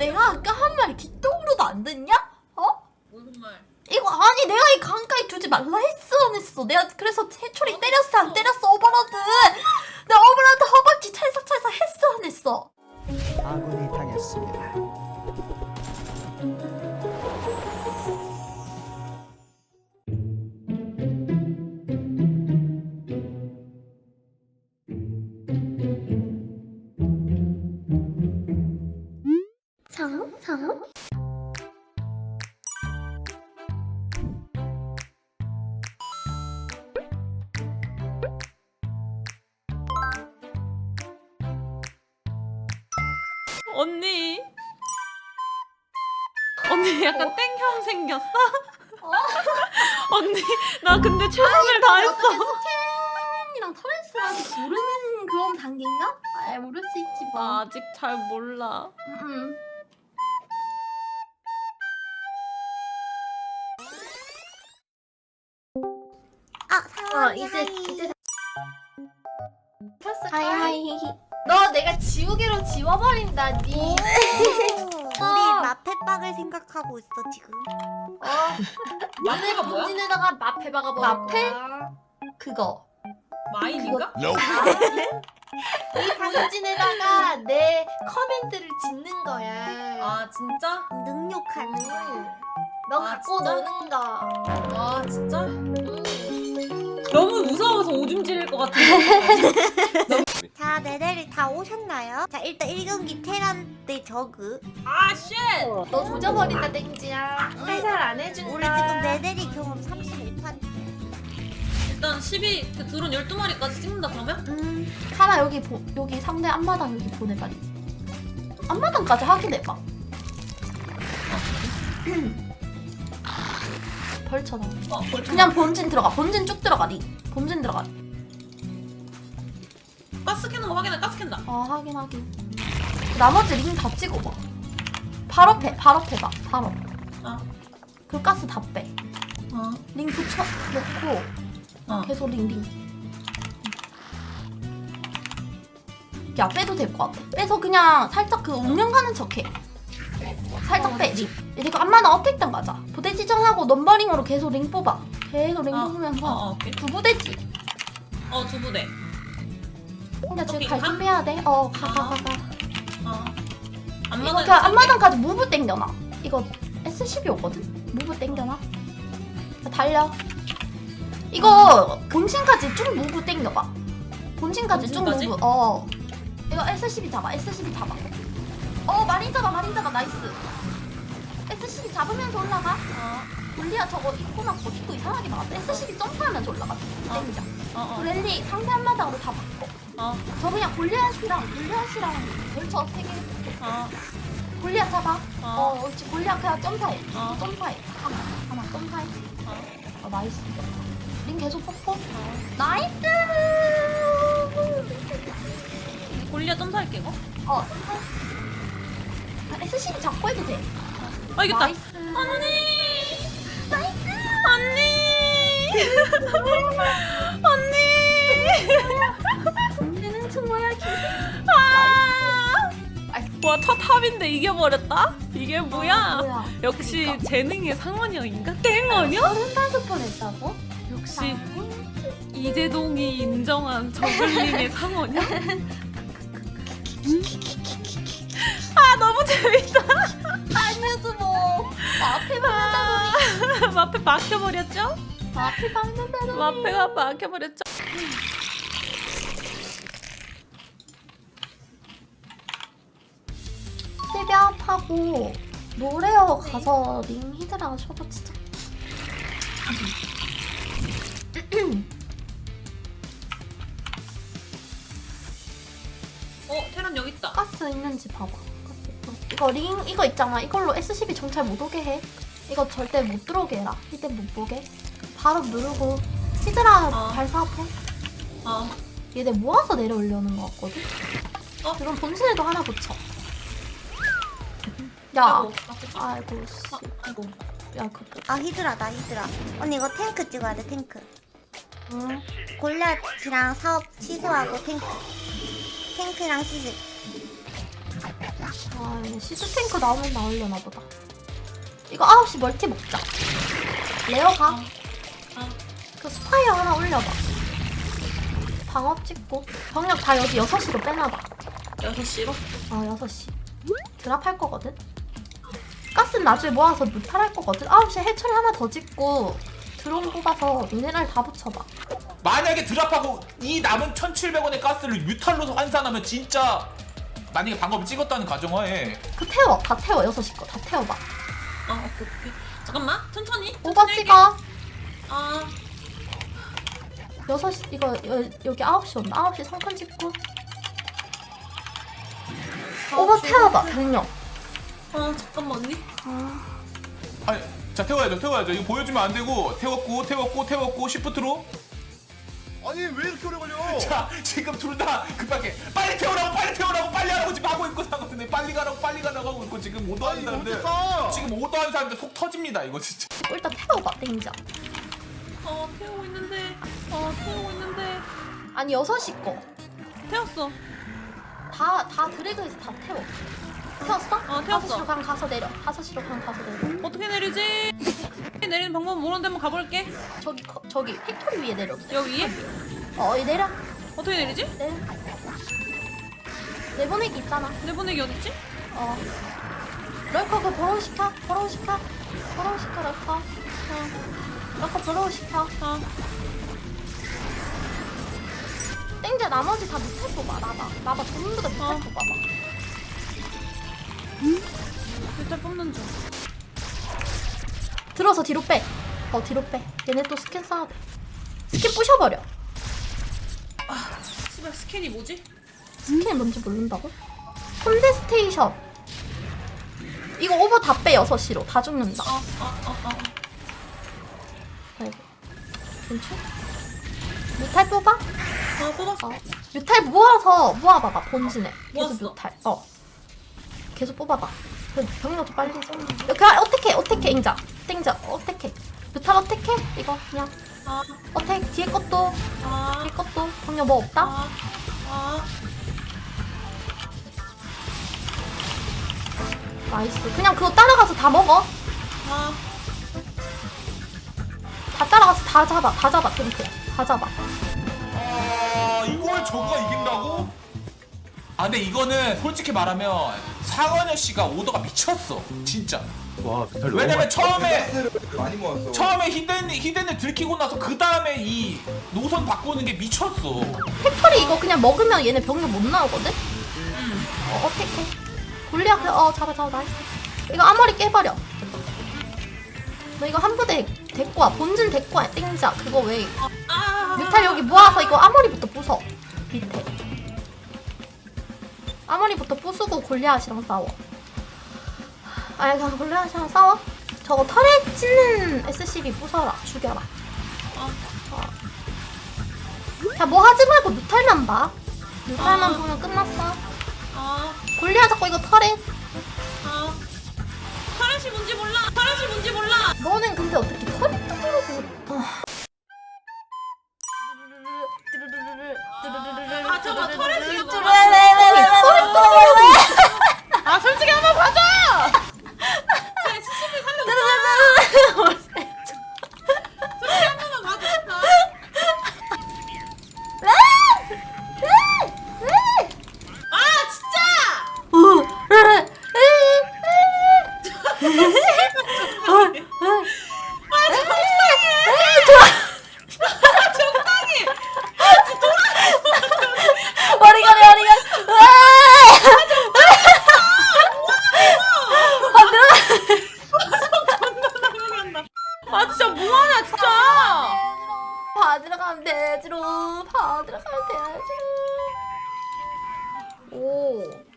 내가 아까 한 말이 귀뚱으로도 안 듣냐? 어? 무슨 말? 이거 아니 내가 이 강가에 두지 말라 했어 안 했어 내가 그래서 해초리 때렸어 안 때렸어 오버로드 내가 오버로드 허벅지 찰싹찰싹 했어 안 했어 아군이 당했습니다. 언니. 언니 약간 땡형 생겼어? 언니 나 근데 최선을 다했어. 스캔이랑 터렌스랑 모르는 그런 단계인가? 아 모를 수 있지 나뭐 아직 잘 몰라. 음. 아, 상황이 어, 이제- 하이. 이제 켰을까? 하이 하이 너 내가 지우개로 지워버린다 니 오, 우리 마패빵을 생각하고 있어 지금. 어, 마페가 뭐야? 본진에다가 박아버릴 마패? 거야 그거 마인인가? 이 본진에다가 내 커맨드를 짓는 거야 아 진짜? 능욕하는 거야. 너 아, 갖고 진짜? 노는 거아 진짜? 음. 너무 무서워서 오줌 지릴 것 같은 네네리 다 오셨나요? 자, 일단 1경기 테란 대 저그. 아 쉣! 너 조져버린다 땡지야 살살 안 해준다 우리 지금 네네리 경험 31판. 일단 12, 그 드론 12마리까지 찍는다 그러면? 음, 하나 여기 보, 여기 상대 앞마당 여기 보내봐. 앞마당까지 확인해봐. 벌쳐놔. 어, 그냥 본진 들어가. 본진 쭉 들어가. 니. 본진 들어가. 가스 캐는 거 확인해, 가스 캔다. 아 확인 확인. 나머지 링 다 찍어봐. 바로 패. 바로 패봐. 바로. 어, 그 가스 다 빼. 어, 링 붙여 놓고 어. 계속 링 링. 야 빼도 될 것 같아. 빼서 그냥 살짝 그 운영 가는 척해. 살짝 빼 링. 그리고 안마나 어택당 가자. 부대 지정하고 넘버링으로 계속 링 뽑아. 계속 링 어, 뽑으면서 어, 어, 오케이. 두 부대지. 어, 두 부대. 근데 지금 갈 가? 준비해야 돼. 어 가 가 가 가. 어. 이거 안마당. 그냥 앞마당까지 무브 땡겨놔. 이거 S12였거든? 무브 땡겨놔. 달려. 이거 본진까지 쭉 무브 땡겨봐. 본진까지 쭉 본진까지? 무브. 어. 이거 S12 잡아. S12 잡아. 어 마린 잡아 마린 잡아 나이스. S12 잡으면서 올라가. 어, 골리아 저거 입고 맞고 입고 이상하게 나왔다. S12 점프하면서 올라가. 땡기자. 어, 어, 랠리 상대 한마당으로 다 바꿔. 어, 저 그냥 골리앗이랑 골리앗이랑 걸쳐 세 개 어, 골리앗 잡아. 어, 어, 옳지. 골리앗 그냥 점프해. 어. 점프해. 하나, 하나 점프해. 어. 어, 나이스. 링 계속 뽑고. 나이스! 골리아 점사할게, 이거. 어, 점프해. 아, SCB 잡고 해도 돼. 아, 이겼다. 나이스. 언니! 나이스! 언니! 와, 첫 합인데 이겨버렸다? 이게 뭐야? 아, 뭐야. 역시 그러니까. 재능의 상원형인가? 땡언이요? 서른 다섯 번 했다고? 역시 이재동이 인정한 저글링의 상원형? 아 너무 재밌다. 아니어도 뭐. 마페 박는다더니. 마페 막혀버렸죠? 마페 박는다더니. 마페가 막혀버렸죠? 하고 노래어 가서 링 히드라 쇼도 치자. 어 테란 여기 있다. 가스 있는지 봐봐. 가스. 이거 링 이거 있잖아. 이걸로 SCB 정찰 못 오게 해. 이거 절대 못 들어오게 해라. 히드 못 보게. 바로 누르고 히드라 어. 발사합해. 어 얘네 모아서 내려오려는 거 같거든. 어? 그럼 본진에도 하나 붙여. 야, 아이고 아이고 씨, 아, 아이고 야 그, 아, 히드라다, 히드라. 언니 이거 탱크 찍어야 돼, 탱크. 응. 골리앗이랑 사업 취소하고 탱크. 탱크랑 시즈. 아 시스탱크 나오면 나오려나 보다 이거 9시 멀티 먹자 레어 가 아. 그 스파이어 하나 올려봐. 방업 찍고 병력 다 여기 6시로 빼놔봐. 6시로? 어 6시. 드랍할 거거든. 가스는 나중에 모아서 무탈할 거거든. 9시 해처리 하나 더 짓고 드론 뽑아서 미네랄 다 붙여봐. 만약에 드랍하고 이 남은 1,700원의 가스를 뮤탈로서 환산하면 진짜 만약에 방법을 찍었다는 가정하에 그 태워. 다 태워. 6시 거. 다 태워봐. 아 오케이 오케이 잠깐만 천천히 오버 천천히 찍어. 할게. 아 6시 이거 여, 여기 9시 온다. 9시 성큰 찍고. 오버 태워봐. 병력. 아 잠깐만 언니 아, 아니 자 태워야죠 태워야죠 이거 보여주면 안 되고 태웠고 태웠고 태웠고 시프트로 아니 왜 이렇게 오래 걸려? 자 지금 둘 다 급하게 빨리 태우라고 빨리 태우라고 빨리 하라고 지금 하고 있고 사거든요 빨리 가라고 빨리 가라고 하고 있고 지금 오도하는 아니 사람들 어떡하? 지금 오도하는 사람들 속 터집니다 이거 진짜 일단 태워봐. 땡자. 어 태우고 있는데 어 태우고 있는데 아니 6시 거. 태웠어. 다, 다 드래그해서 다 태워. 태웠어? 어, 태웠어. 5시로 강 가서 내려. 5시로 강 가서 내려. 어떻게 내리지? 내리는 방법 모르는데 한번 가볼게. 저기, 거- 저기, 팩토리 위에 내려. 여기 위에? 어, 이 내려. 어떻게 내리지? 내려. 내보내기 있잖아. 내보내기 어딨지? 어. 럴커 그 버러우 시켜. 버러우 시켜. 버러우 시켜, 럴커. 어. 럴커 버러우 시켜. 아 땡자 나머지 다 밑에 뽑아. 나봐. 나봐. 전부 다 밑에 어. 뽑아봐. 일단 뽑는 중. 들어서 뒤로 빼. 어, 뒤로 빼. 얘네 또 스캔 돼. 스캔 부셔버려. 씨발 스캔이 뭐지? 스캔이 뭔지 모른다고? 콘데 스테이션 이거 오버 다빼 6시로 다 죽는다 어 어 어 어 아이고 괜찮? 뮤탈 뽑아? 어 뽑았어 어 뮤탈 모아서 모아봐봐 본진에 계속 모았어. 뮤탈 어 계속 뽑아봐. 그 병력도 빨리 좀 이렇게 하- 어택해 어택해 땡자. 땡자 어택해. 뮤탈 어택해? 이거 그냥. 아. 어택 뒤에 것도. 아, 뒤에 것도. 병력 뭐 없다? 아, 아, 나이스. 그냥 그거 따라가서 다 먹어. 아, 다 따라가서 다 잡아 다 잡아 탱크. 다 잡아. 아 이걸 저거가 이긴다고? 아 근데 이거는 솔직히 말하면 상원여 씨가 오더가 미쳤어 진짜 와 뮤탈 왜냐면 처음에 가스를 많이 모았어. 처음에 히든 히든을 들키고 나서 그 다음에 이 노선 바꾸는 게 미쳤어. 팩토리 이거 그냥 먹으면 얘네 병력 못 나오거든? 어, 어택해. 골리앗, 어, 잡아, 잡아, 나이스. 이거 앞머리 깨버려. 너 이거 한 부대 데리고 와. 본진 데리고 와. 땡자. 그거 왜. 아. 뮤탈 여기 모아서 이거 앞머리부터 부숴. 밑에. 앞머리부터 부수고 골리앗이랑 싸워. 아니, 그냥 골리앗이랑 싸워. 저거 털에 찢는 SCB 부숴라. 죽여라. 어. 자, 뭐 하지 말고 뮤탈만 봐. 뮤탈만 아. 보면 끝났어. 아, 골리앗 잡고 이거 털에. 아. 파란시 뭔지 몰라. 파란시 뭔지 몰라. 너는 근데 어떻게 털이 뜯으려고. 아. 가면 되지로 받으러 가면 되지로 오